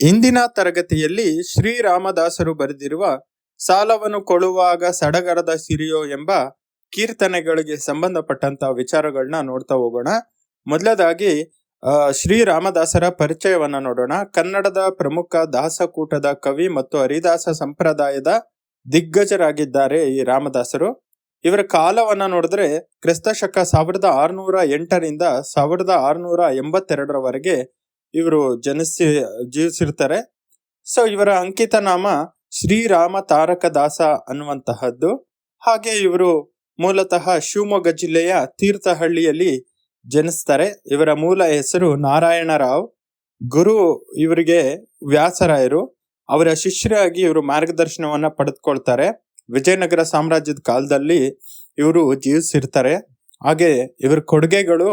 ಇಂದಿನ ತರಗತಿಯಲ್ಲಿ ಶ್ರೀರಾಮದಾಸರು ಬರೆದಿರುವ ಸಾಲವನ್ನು ಕೊಡುವಾಗ ಸಡಗರದ ಸಿರಿಯೋ ಎಂಬ ಕೀರ್ತನೆಗಳಿಗೆ ಸಂಬಂಧಪಟ್ಟಂತ ವಿಚಾರಗಳನ್ನ ನೋಡ್ತಾ ಹೋಗೋಣ. ಮೊದಲದಾಗಿ ಶ್ರೀರಾಮದಾಸರ ಪರಿಚಯವನ್ನ ನೋಡೋಣ. ಕನ್ನಡದ ಪ್ರಮುಖ ದಾಸಕೂಟದ ಕವಿ ಮತ್ತು ಹರಿದಾಸ ಸಂಪ್ರದಾಯದ ದಿಗ್ಗಜರಾಗಿದ್ದಾರೆ ಈ ರಾಮದಾಸರು. ಇವರ ಕಾಲವನ್ನ ನೋಡಿದ್ರೆ ಕ್ರಿಸ್ತ ಶಕ ಸಾವಿರದ ಆರುನೂರ ಎಂಟರಿಂದ ಸಾವಿರದ ಆರುನೂರ ಎಂಬತ್ತೆರಡರವರೆಗೆ ಇವರು ಜನಿಸಿ ಜೀವಿಸಿರ್ತಾರೆ ಸೊ ಇವರ ಅಂಕಿತ ನಾಮ ಶ್ರೀರಾಮ ತಾರಕ ದಾಸ ಅನ್ನುವಂತಹದ್ದು. ಹಾಗೆ ಇವರು ಮೂಲತಃ ಶಿವಮೊಗ್ಗ ಜಿಲ್ಲೆಯ ತೀರ್ಥಹಳ್ಳಿಯಲ್ಲಿ ಜನಿಸ್ತಾರೆ. ಇವರ ಮೂಲ ಹೆಸರು ನಾರಾಯಣರಾವ್. ಗುರು ಇವರಿಗೆ ವ್ಯಾಸರಾಯರು. ಅವರ ಶಿಷ್ಯರಾಗಿ ಇವರು ಮಾರ್ಗದರ್ಶನವನ್ನ ಪಡೆದುಕೊಳ್ತಾರೆ. ವಿಜಯನಗರ ಸಾಮ್ರಾಜ್ಯದ ಕಾಲದಲ್ಲಿ ಇವರು ಜೀವಿಸಿರ್ತಾರೆ ಹಾಗೆ ಇವರ ಕೊಡುಗೆಗಳು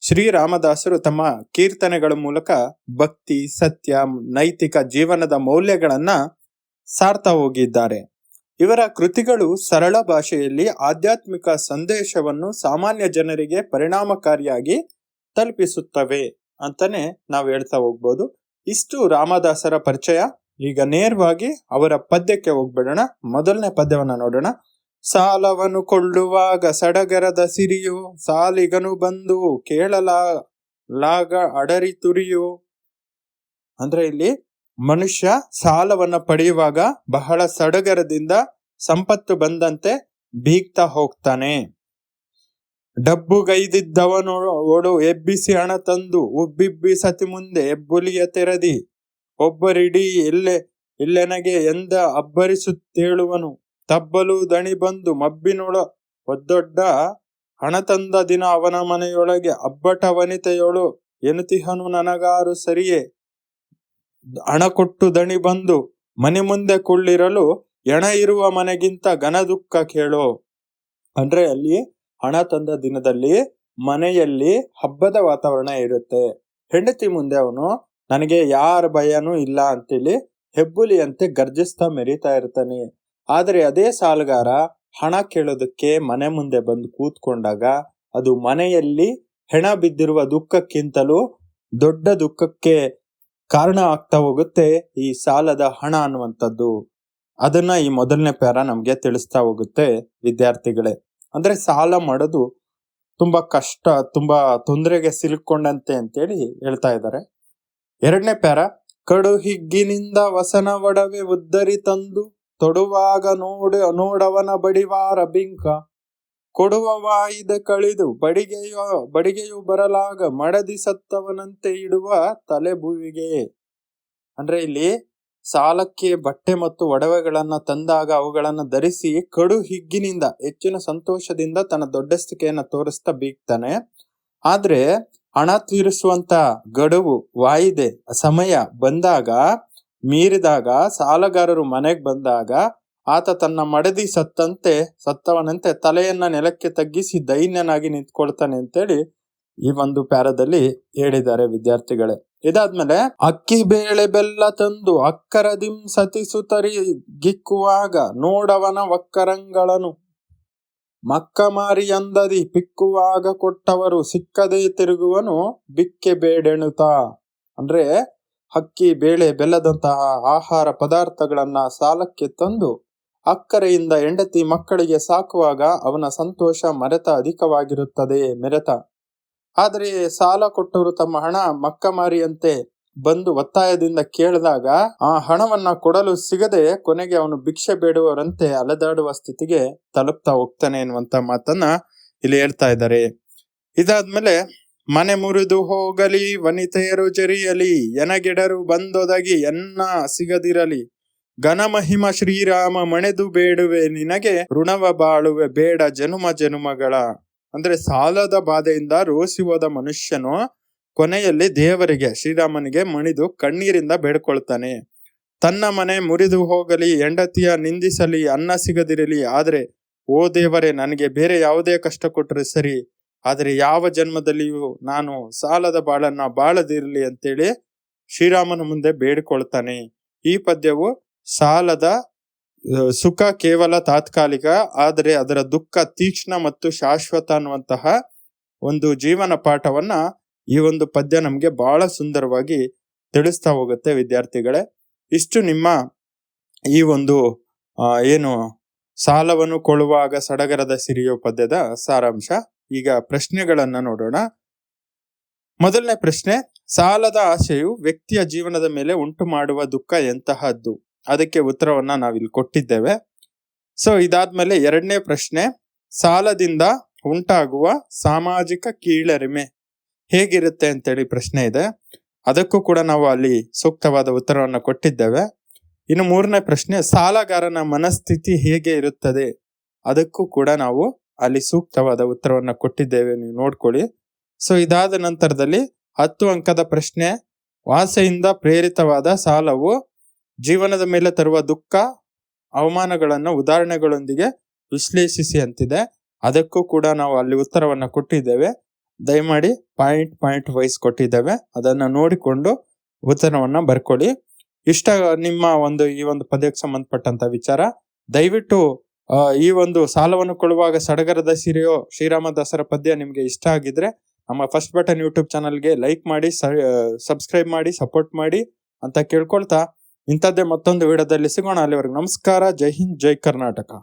ಶ್ರೀರಾಮದಾಸರು ತಮ್ಮ ಕೀರ್ತನೆಗಳ ಮೂಲಕ ಭಕ್ತಿ, ಸತ್ಯ, ನೈತಿಕ ಜೀವನದ ಮೌಲ್ಯಗಳನ್ನ ಸಾರ್ತಾ ಹೋಗಿದ್ದಾರೆ. ಇವರ ಕೃತಿಗಳು ಸರಳ ಭಾಷೆಯಲ್ಲಿ ಆಧ್ಯಾತ್ಮಿಕ ಸಂದೇಶವನ್ನು ಸಾಮಾನ್ಯ ಜನರಿಗೆ ಪರಿಣಾಮಕಾರಿಯಾಗಿ ತಲುಪಿಸುತ್ತವೆ ಅಂತಾನೆ ನಾವು ಹೇಳ್ತಾ ಹೋಗ್ಬೋದು. ಇಷ್ಟು ರಾಮದಾಸರ ಪರಿಚಯ. ಈಗ ನೇರವಾಗಿ ಅವರ ಪದ್ಯಕ್ಕೆ ಹೋಗ್ಬಿಡೋಣ. ಮೊದಲನೇ ಪದ್ಯವನ್ನ ನೋಡೋಣ. ಸಾಲವನ್ನು ಕೊಳ್ಳುವಾಗ ಸಡಗರದ ಸಿರಿಯು, ಸಾಲಿಗನು ಬಂದು ಕೇಳಲಾ, ಲಾಗ ಅಡರಿ ತುರಿಯು. ಅಂದ್ರೆ ಇಲ್ಲಿ ಮನುಷ್ಯ ಸಾಲವನ್ನ ಪಡೆಯುವಾಗ ಬಹಳ ಸಡಗರದಿಂದ ಸಂಪತ್ತು ಬಂದಂತೆ ಬೀಗ್ತಾ ಹೋಗ್ತಾನೆ. ಡಬ್ಬುಗೈದಿದ್ದವನು ಒಡು ಎಬ್ಬಿಸಿ ಹಣ ತಂದು, ಉಬ್ಬಿಬ್ಬಿ ಸತಿ ಮುಂದೆ ಎಬ್ಬುಲಿಯ ತೆರದಿ, ಒಬ್ಬರಿಡೀ ಇಲ್ಲೆ ಇಲ್ಲೆನಗೆ ಎಂದ ಅಬ್ಬರಿಸುತ್ತೇಳುವನು. ತಬ್ಬಲು ದಣಿ ಬಂದು ಮಬ್ಬಿನೊಳ ಒದ್ದೊಡ್ಡ ಹಣ ತಂದ ದಿನ ಅವನ ಮನೆಯೊಳಗೆ ಅಬ್ಬಟ ವನಿತೆಯೊಳು ಎನುತಿಹನು ನನಗಾರು ಸರಿಯೇ? ಹಣ ಕೊಟ್ಟು ದಣಿ ಬಂದು ಮನೆ ಮುಂದೆ ಕುಳ್ಳಿರಲು ಎಣ ಇರುವ ಮನೆಗಿಂತ ಘನ ದುಃಖ ಕೇಳು? ಅಂದ್ರೆ ಅಲ್ಲಿ ಹಣ ತಂದ ದಿನದಲ್ಲಿ ಮನೆಯಲ್ಲಿ ಹಬ್ಬದ ವಾತಾವರಣ ಇರುತ್ತೆ. ಹೆಂಡತಿ ಮುಂದೆ ಅವನು, ನನಗೆ ಯಾರ ಭಯನೂ ಇಲ್ಲ ಅಂತೇಳಿ ಹೆಬ್ಬುಲಿಯಂತೆ ಗರ್ಜಿಸ್ತಾ ಮೆರಿತಾ ಇರ್ತಾನೆ. ಆದ್ರೆ ಅದೇ ಸಾಲಗಾರ ಹಣ ಕೇಳೋದಕ್ಕೆ ಮನೆ ಮುಂದೆ ಬಂದು ಕೂತ್ಕೊಂಡಾಗ ಅದು ಮನೆಯಲ್ಲಿ ಹೆಣ ಬಿದ್ದಿರುವ ದುಃಖಕ್ಕಿಂತಲೂ ದೊಡ್ಡ ದುಃಖಕ್ಕೆ ಕಾರಣ ಆಗ್ತಾ ಹೋಗುತ್ತೆ ಈ ಸಾಲದ ಹಣ ಅನ್ನುವಂಥದ್ದು. ಅದನ್ನ ಈ ಮೊದಲನೇ ಪ್ಯಾರ ನಮ್ಗೆ ತಿಳಿಸ್ತಾ ಹೋಗುತ್ತೆ ವಿದ್ಯಾರ್ಥಿಗಳೇ. ಅಂದ್ರೆ ಸಾಲ ಮಾಡೋದು ತುಂಬಾ ಕಷ್ಟ, ತುಂಬಾ ತೊಂದರೆಗೆ ಸಿಲುಕೊಂಡಂತೆ ಅಂತೇಳಿ ಹೇಳ್ತಾ ಇದ್ದಾರೆ. ಎರಡನೇ ಪ್ಯಾರ, ಕಡು ಹಿಗ್ಗಿನಿಂದ ವಸನ ಒಡವೆ ಉದ್ದರಿ ತಂದು ತೊಡುವಾಗ ನೋಡು ನೋಡವನ ಬಡಿವಾರ ಬಿಂಕ. ಕೊಡುವ ವಾಯಿದ ಕಳಿದು ಬಡಿಗೆಯೋ, ಬಡಿಗೆಯು ಬರಲಾಗ ಮಡದಿ ಸತ್ತವನಂತೆ ಇಡುವ ತಲೆ ಭುವಿಗೆ ಅಂದ್ರೆ ಇಲ್ಲಿ ಸಾಲಕ್ಕೆ ಬಟ್ಟೆ ಮತ್ತು ಒಡವೆಗಳನ್ನ ತಂದಾಗ ಅವುಗಳನ್ನು ಧರಿಸಿ ಕಡು ಹಿಗ್ಗಿನಿಂದ, ಹೆಚ್ಚಿನ ಸಂತೋಷದಿಂದ ತನ್ನ ದೊಡ್ಡಸ್ತಿಕೆಯನ್ನ ತೋರಿಸ್ತಾ ಬೀಗ್ತಾನೆ. ಆದ್ರೆ ಹಣ ತೀರಿಸುವಂತ ಗಡುವು, ವಾಯಿದೆ, ಸಮಯ ಬಂದಾಗ ಮೀರಿದಾಗ ಸಾಲಗಾರರು ಮನೆಗೆ ಬಂದಾಗ ಆತ ತನ್ನ ಮಡದಿ ಸತ್ತಂತೆ, ಸತ್ತವನಂತೆ ತಲೆಯನ್ನ ನೆಲಕ್ಕೆ ತಗ್ಗಿಸಿ ದೈನ್ಯನಾಗಿ ನಿಂತ್ಕೊಳ್ತಾನೆ ಅಂತೇಳಿ ಈ ಒಂದು ಪ್ಯಾರದಲ್ಲಿ ಹೇಳಿದ್ದಾರೆ ವಿದ್ಯಾರ್ಥಿಗಳೇ. ಇದಾದ್ಮೇಲೆ ಅಕ್ಕಿ ಬೇಳೆ ಬೆಲ್ಲ ತಂದು ಅಕ್ಕರದಿಂ ಸತಿಸುತರಿ ಗಿಕ್ಕುವಾಗ ನೋಡವನ ಒಕ್ಕರಂಗಳನು. ಮಕ್ಕ ಮಾರಿ ಅಂದದಿ ಪಿಕ್ಕುವಾಗ ಕೊಟ್ಟವರು ಸಿಕ್ಕದೇ ತಿರುಗುವನು, ಬಿಕ್ಕೆ ಬೇಡೆಣುತ. ಅಂದ್ರೆ ಅಕ್ಕಿ, ಬೇಳೆ, ಬೆಲ್ಲದಂತಹ ಆಹಾರ ಪದಾರ್ಥಗಳನ್ನ ಸಾಲಕ್ಕೆ ತಂದು ಅಕ್ಕರೆಯಿಂದ ಹೆಂಡತಿ ಮಕ್ಕಳಿಗೆ ಸಾಕುವಾಗ ಅವನ ಸಂತೋಷ ಮರೆತ ಅಧಿಕವಾಗಿರುತ್ತದೆ ಮೆರೆತ. ಆದರೆ ಸಾಲ ಕೊಟ್ಟವರು ತಮ್ಮ ಹಣ ಮಕ್ಕ ಮಾರಿಯಂತೆ ಬಂದು ಒತ್ತಾಯದಿಂದ ಕೇಳಿದಾಗ ಆ ಹಣವನ್ನ ಕೊಡಲು ಸಿಗದೆ ಕೊನೆಗೆ ಅವನು ಭಿಕ್ಷೆ ಬೇಡುವವರಂತೆ ಅಲೆದಾಡುವ ಸ್ಥಿತಿಗೆ ತಲುಪ್ತಾ ಹೋಗ್ತಾನೆ ಎನ್ನುವಂತ ಮಾತನ್ನ ಇಲ್ಲಿ ಹೇಳ್ತಾ ಇದ್ದಾರೆ. ಇದಾದ್ಮೇಲೆ ಮನೆ ಮುರಿದು ಹೋಗಲಿ, ವನಿತೆಯರು ಜರಿಯಲಿ, ಎನಗೆಡರು ಬಂದೊದಗಿ ಎನ್ನ ಸಿಗದಿರಲಿ. ಘನಮಹಿಮ ಶ್ರೀರಾಮ, ಮಣೆದು ಬೇಡುವೆ, ನಿನಗೆ ಋಣವ ಬಾಳುವೆ, ಬೇಡ ಜನುಮ ಜನುಮಗಳ. ಅಂದ್ರೆ ಸಾಲದ ಬಾಧೆಯಿಂದ ರೋಸಿ ಹೋದ ಮನುಷ್ಯನು ಕೊನೆಯಲ್ಲಿ ದೇವರಿಗೆ, ಶ್ರೀರಾಮನಿಗೆ ಮಣಿದು ಕಣ್ಣೀರಿಂದ ಬೇಡ್ಕೊಳ್ತಾನೆ. ತನ್ನ ಮನೆ ಮುರಿದು ಹೋಗಲಿ, ಹೆಂಡತಿಯ ನಿಂದಿಸಲಿ, ಅನ್ನ ಸಿಗದಿರಲಿ, ಆದ್ರೆ, ಓ ದೇವರೇ, ನನಗೆ ಬೇರೆ ಯಾವುದೇ ಕಷ್ಟ ಕೊಟ್ಟರೆ ಸರಿ. ಆದರೆ ಯಾವ ಜನ್ಮದಲ್ಲಿಯೂ ನಾನು ಸಾಲದ ಬಾಳನ್ನ ಬಾಳದಿರಲಿ ಅಂತೇಳಿ ಶ್ರೀರಾಮನ ಮುಂದೆ ಬೇಡಿಕೊಳ್ತಾನೆ. ಈ ಪದ್ಯವು ಸಾಲದ ಸುಖ ಕೇವಲ ತಾತ್ಕಾಲಿಕ, ಆದರೆ ಅದರ ದುಃಖ ತೀಕ್ಷ್ಣ ಮತ್ತು ಶಾಶ್ವತ ಅನ್ನುವಂತಹ ಒಂದು ಜೀವನ ಪಾಠವನ್ನ ಈ ಒಂದು ಪದ್ಯ ನಮಗೆ ಬಹಳ ಸುಂದರವಾಗಿ ತಿಳಿಸ್ತಾ ಹೋಗುತ್ತೆ ವಿದ್ಯಾರ್ಥಿಗಳೇ. ಇಷ್ಟು ನಿಮ್ಮ ಈ ಒಂದು ಏನು ಸಾಲವನ್ನು ಕೊಳ್ಳುವಾಗ ಸಡಗರದ ಸಿರಿಯೋ ಪದ್ಯದ ಸಾರಾಂಶ. ಈಗ ಪ್ರಶ್ನೆಗಳನ್ನ ನೋಡೋಣ. ಮೊದಲನೇ ಪ್ರಶ್ನೆ, ಸಾಲದ ಆಶೆಯು ವ್ಯಕ್ತಿಯ ಜೀವನದ ಮೇಲೆ ಉಂಟು ಮಾಡುವ ದುಃಖ ಎಂತಹದ್ದು? ಅದಕ್ಕೆ ಉತ್ತರವನ್ನ ನಾವಿಲ್ಲಿ ಕೊಟ್ಟಿದ್ದೇವೆ. ಸೊ ಇದಾದ್ಮೇಲೆ ಎರಡನೇ ಪ್ರಶ್ನೆ, ಸಾಲದಿಂದ ಉಂಟಾಗುವ ಸಾಮಾಜಿಕ ಕೀಳರಿಮೆ ಹೇಗಿರುತ್ತೆ ಅಂತೇಳಿ ಪ್ರಶ್ನೆ ಇದೆ. ಅದಕ್ಕೂ ಕೂಡ ನಾವು ಅಲ್ಲಿ ಸೂಕ್ತವಾದ ಉತ್ತರವನ್ನು ಕೊಟ್ಟಿದ್ದೇವೆ. ಇನ್ನು ಮೂರನೇ ಪ್ರಶ್ನೆ, ಸಾಲಗಾರನ ಮನಸ್ಥಿತಿ ಹೇಗೆ ಇರುತ್ತದೆ? ಅದಕ್ಕೂ ಕೂಡ ನಾವು ಅಲ್ಲಿ ಸೂಕ್ತವಾದ ಉತ್ತರವನ್ನ ಕೊಟ್ಟಿದ್ದೇವೆ ನೀವು ನೋಡ್ಕೊಳ್ಳಿ. ಸೊ ಇದಾದ ನಂತರದಲ್ಲಿ ಹತ್ತು ಅಂಕದ ಪ್ರಶ್ನೆ, ವಾಸೆಯಿಂದ ಪ್ರೇರಿತವಾದ ಸಾಲವು ಜೀವನದ ಮೇಲೆ ತರುವ ದುಃಖ, ಅವಮಾನಗಳನ್ನು ಉದಾಹರಣೆಗಳೊಂದಿಗೆ ವಿಶ್ಲೇಷಿಸಿ ಅಂತಿದೆ. ಅದಕ್ಕೂ ಕೂಡ ನಾವು ಅಲ್ಲಿ ಉತ್ತರವನ್ನ ಕೊಟ್ಟಿದ್ದೇವೆ. ದಯಮಾಡಿ ಪಾಯಿಂಟ್ ಪಾಯಿಂಟ್ ವೈಸ್ ಕೊಟ್ಟಿದ್ದೇವೆ. ಅದನ್ನ ನೋಡಿಕೊಂಡು ಉತ್ತರವನ್ನ ಬರ್ಕೊಳ್ಳಿ. ಇಷ್ಟ ನಿಮ್ಮ ಒಂದು ಈ ಒಂದು ಪದ್ಯಕ್ಕೆ ಸಂಬಂಧಪಟ್ಟಂತ ವಿಚಾರ, ದಯವಿಟ್ಟು ಈ ಒಂದು ಸಾಲವನ್ನು ಕೊಡುವಾಗ ಸಡಗರದ ಸಿರಿಯೋ ಶ್ರೀರಾಮ ದಾಸರ ಪದ್ಯ ನಿಮ್ಗೆ ಇಷ್ಟ ಆಗಿದ್ರೆ ನಮ್ಮ ಫಸ್ಟ್ ಬಟನ್ ಯೂಟ್ಯೂಬ್ ಚಾನಲ್ಗೆ ಲೈಕ್ ಮಾಡಿ ಸಬ್ಸ್ಕ್ರೈಬ್ ಮಾಡಿ, ಸಪೋರ್ಟ್ ಮಾಡಿ ಅಂತ ಕೇಳ್ಕೊಳ್ತಾ ಇಂಥದ್ದೇ ಮತ್ತೊಂದು ವಿಡಿಯೋದಲ್ಲಿ ಸಿಗೋಣ. ಅಲ್ಲಿವರೆಗೂ ನಮಸ್ಕಾರ. ಜೈ ಹಿಂದ್, ಜೈ ಕರ್ನಾಟಕ.